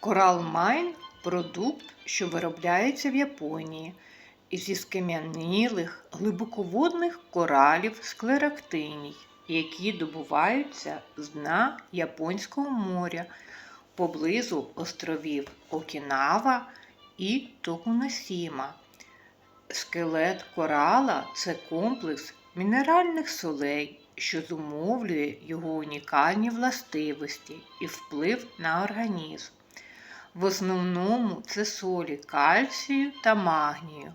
Коралмайн продукт, що виробляється в Японії зі скам'янілих глибоководних коралів склерактиній, які добуваються з дна Японського моря поблизу островів Окінава і Токунасіма. Скелет корала це комплекс мінеральних солей, що зумовлює його унікальні властивості і вплив на організм. В основному це солі кальцію та магнію.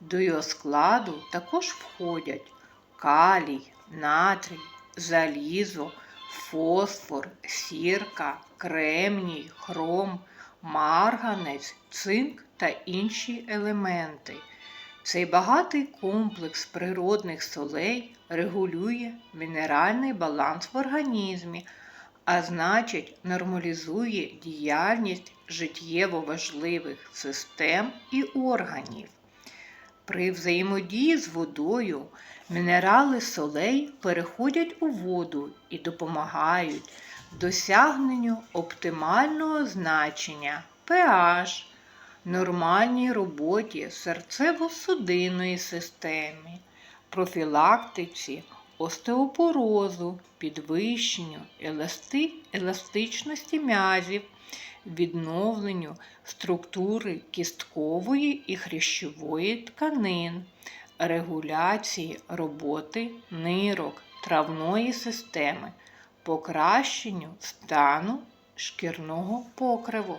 До його складу також входять калій, натрій, залізо, фосфор, сірка, кремній, хром, марганець, цинк та інші елементи. Цей багатий комплекс природних солей регулює мінеральний баланс в організмі, а значить нормалізує діяльність життєво важливих систем і органів. При взаємодії з водою мінерали солей переходять у воду і допомагають досягненню оптимального значення pH, нормальній роботі серцево-судинної системи, профілактиці остеопорозу, підвищенню еласти... еластичності м'язів, відновленню структури кісткової і хрящової тканин, регуляції роботи нирок, травної системи, покращенню стану шкірного покриву.